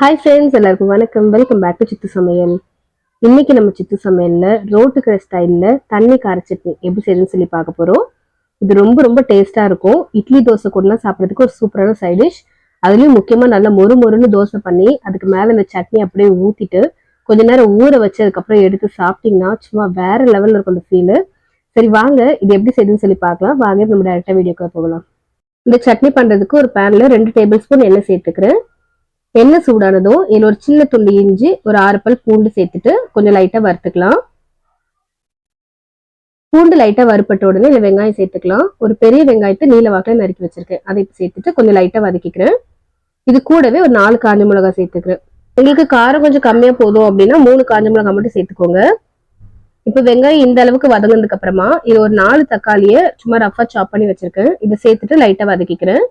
Hi friends எல்லாருக்கும் வணக்கம். Welcome back to சித்து சமையல். இன்னைக்கு நம்ம சித்து சமையலில் ரோட்டுக்கிற ஸ்டைலில் தண்ணி கார சட்னி எப்படி செய்யுதுன்னு சொல்லி பார்க்க போகிறோம் இது ரொம்ப ரொம்ப டேஸ்ட்டாக இருக்கும். இட்லி தோசை கூடலாம் சாப்பிட்றதுக்கு ஒரு சூப்பரான சைட் டிஷ் அதுலேயும் முக்கியமாக நல்லா மொறு மொறுன்னு தோசை பண்ணி அதுக்கு மேலே இந்த சட்னி அப்படியே ஊற்றிட்டு கொஞ்ச நேரம் ஊற வச்சு அதுக்கப்புறம் எடுத்து சாப்பிட்டிங்கன்னா சும்மா வேற லெவலில் இருக்கும் அந்த ஃபீலு சரி வாங்க. இது எப்படி செய்யுதுன்னு சொல்லி பார்க்கலாம். வாங்க நம்ம டேரெக்டாக வீடியோக்குள்ளே போகலாம். இந்த சட்னி பண்ணுறதுக்கு ஒரு பேனில் ரெண்டு டேபிள் ஸ்பூன் எண்ணெய் சேர்த்துக்கிறேன். எண்ணெய் சூடானதும் இதில் ஒரு சின்ன துண்டு இஞ்சி ஒரு ஆறு பல் பூண்டு சேர்த்துட்டு கொஞ்சம் லைட்டாக வறுத்துக்கலாம். பூண்டு லைட்டாக வறுப்பட்ட உடனே இதில் வெங்காயம் சேர்த்துக்கலாம். ஒரு பெரிய வெங்காயத்தை நீல வாக்கில் நறுக்கி வச்சிருக்கேன். அதை சேர்த்துட்டு கொஞ்சம் லைட்டாக வதக்கிக்கிறேன். இது கூடவே ஒரு நாலு காஞ்ச மிளகாய் சேர்த்துக்கிறேன். உங்களுக்கு காரம் கொஞ்சம் கம்மியாக போதும் அப்படின்னா மூணு காஞ்ச மிளகாய் மட்டும் சேர்த்துக்கோங்க. இப்போ வெங்காயம் இந்த அளவுக்கு வதங்கினதுக்கு அப்புறமா இது ஒரு நாலு தக்காளியை சும்மா ரஃபாக சாப் பண்ணி வச்சிருக்கேன். இதை சேர்த்துட்டு லைட்டாக வதக்கிக்கிறேன்.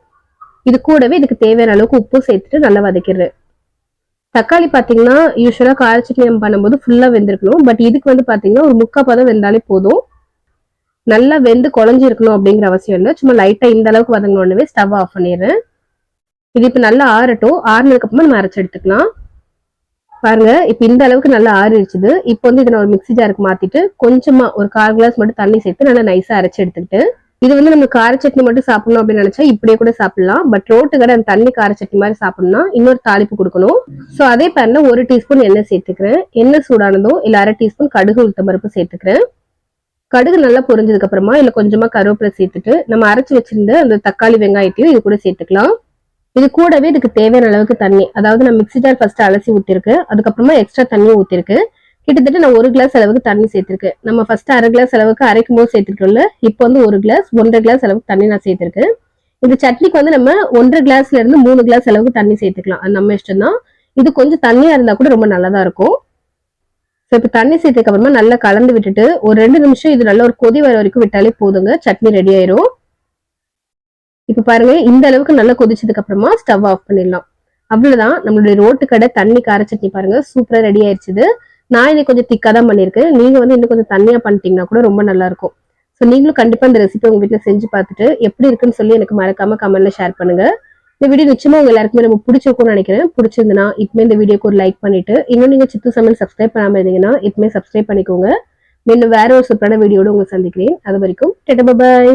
இது கூடவே இதுக்கு தேவையான அளவுக்கு உப்பு சேர்த்துட்டு நல்லா வதக்கிடுறேன். தக்காளி பார்த்தீங்கன்னா யூஸ்வலாக கார சட்னி நம்ம பண்ணும்போது ஃபுல்லாக வெந்திருக்கணும். பட் இதுக்கு வந்து பார்த்தீங்கன்னா ஒரு முக்கா பதம் வெந்தாலே போதும். நல்லா வெந்து குழஞ்சிருக்கணும் அப்படிங்கிற அவசியம் இல்லை. சும்மா லைட்டாக இந்த அளவுக்கு வதங்கினோடனே ஸ்டவ் ஆஃப் பண்ணிடுறேன். இது இப்போ நல்லா ஆறட்டும். ஆறுனதுக்கு அப்புறமா நம்ம அரைச்சி எடுத்துக்கலாம். பாருங்க இப்போ இந்த அளவுக்கு நல்லா ஆறிடுச்சுது. இப்போ வந்து இதை நான் ஒரு மிக்ஸி ஜாருக்கு மாத்திட்டு கொஞ்சமா ஒரு கால் கிளாஸ் மட்டும் தண்ணி சேர்த்து நல்லா நைஸா அரைச்சு எடுத்துக்கிட்டு இது வந்து நம்ம கார சட்னி மட்டும் சாப்பிடணும் அப்படின்னு நினைச்சா இப்படியே கூட சாப்பிடலாம். பட் ரோட்டு கடை அந்த தண்ணி கார சட்னி மாதிரி சாப்பிடணும்னா இன்னொரு தாளிப்பு கொடுக்கணும். ஸோ அதே பேன்ல ஒரு டீஸ்பூன் எண்ணெய் சேர்த்துக்கிறேன். எண்ணெய் சூடானதும் இல்ல அரை டீஸ்பூன் கடுகு உளுத்தம் பருப்பு சேர்த்துக்கிறேன். கடுகு நல்லா பொரிஞ்சதுக்கு அப்புறமா இல்ல கொஞ்சமா கருவேப்பிலை சேர்த்துட்டு நம்ம அரைச்சு வச்சிருந்த அந்த தக்காளி வெங்காயத்தையும் இது கூட சேர்த்துக்கலாம். இது கூடவே இதுக்கு தேவையான அளவுக்கு தண்ணி அதாவது நான் மிக்ஸி ஜார் ஃபர்ஸ்ட் அலசி ஊத்திருக்கு அதுக்கப்புறமா எக்ஸ்ட்ரா தண்ணியும் ஊத்திருக்கு கிட்டத்தட்ட நான் ஒரு கிளாஸ் அளவுக்கு தண்ணி சேர்த்திருக்கேன். நம்ம ஃபர்ஸ்ட் அரை கிளாஸ் அளவுக்கு அரைக்கும் போது சேர்த்துருக்கோம்ல இப்போ வந்து ஒரு கிளாஸ் ஒன்றரை கிளாஸ் அளவுக்கு தண்ணி நான் சேர்த்திருக்கேன். இந்த சட்னிக்கு வந்து நம்ம ஒன்றரை கிளாஸ்ல இருந்து மூணு கிளாஸ் அளவுக்கு தண்ணி சேர்த்துக்கலாம். அது நம்ம இஷ்டம் தான் இது கொஞ்சம் தண்ணியா இருந்தா கூட ரொம்ப நல்லதா இருக்கும். ஸோ இப்போ தண்ணி சேர்த்ததுக்கு அப்புறமா நல்லா கலந்து விட்டுட்டு ஒரு ரெண்டு நிமிஷம் இது நல்ல ஒரு கொதி வர வரைக்கும் விட்டாலே போதுங்க. சட்னி ரெடி ஆயிரும். இப்போ பாருங்க இந்த அளவுக்கு நல்லா கொதிச்சதுக்கு அப்புறமா ஸ்டவ் ஆஃப் பண்ணிடலாம். அவ்வளவுதான். நம்மளுடைய ரோட்டு கடை தண்ணி கார சட்னி பாருங்க சூப்பரா ரெடி ஆயிடுச்சு நான் இன்னைக்கு கொஞ்சம் திக்காக தான் பண்ணியிருக்கேன். நீங்க வந்து இன்னும் கொஞ்சம் தனியாக பண்ணிட்டீங்கன்னா கூட ரொம்ப நல்லா இருக்கும் ஸோ நீங்களும் கண்டிப்பாக இந்த ரெசிபி உங்கள் வீட்டில் செஞ்சு பார்த்துட்டு எப்படி இருக்குன்னு சொல்லி எனக்கு மறக்காம கமெண்ட்டில் ஷேர் பண்ணுங்க. இந்த வீடியோ நிச்சயமாக உங்கள் எல்லாருக்குமே நம்ம பிடிச்சிருக்கும்னு நினைக்கிறேன். பிடிச்சிருந்தனா இப்பமே இந்த வீடியோக்கு ஒரு லைக் பண்ணிட்டு இன்னும் நீங்கள் சித்து சமையல் சப்ஸ்கிரைப் பண்ணாம இருந்தீங்கன்னா இப்பமே சப்ஸ்கிரைப் பண்ணிக்கோங்க. இன்னும் வேற ஒரு சூப்பரான வீடியோட உங்களை சந்திக்கிறேன். அது வரைக்கும் டெட்ட பாய்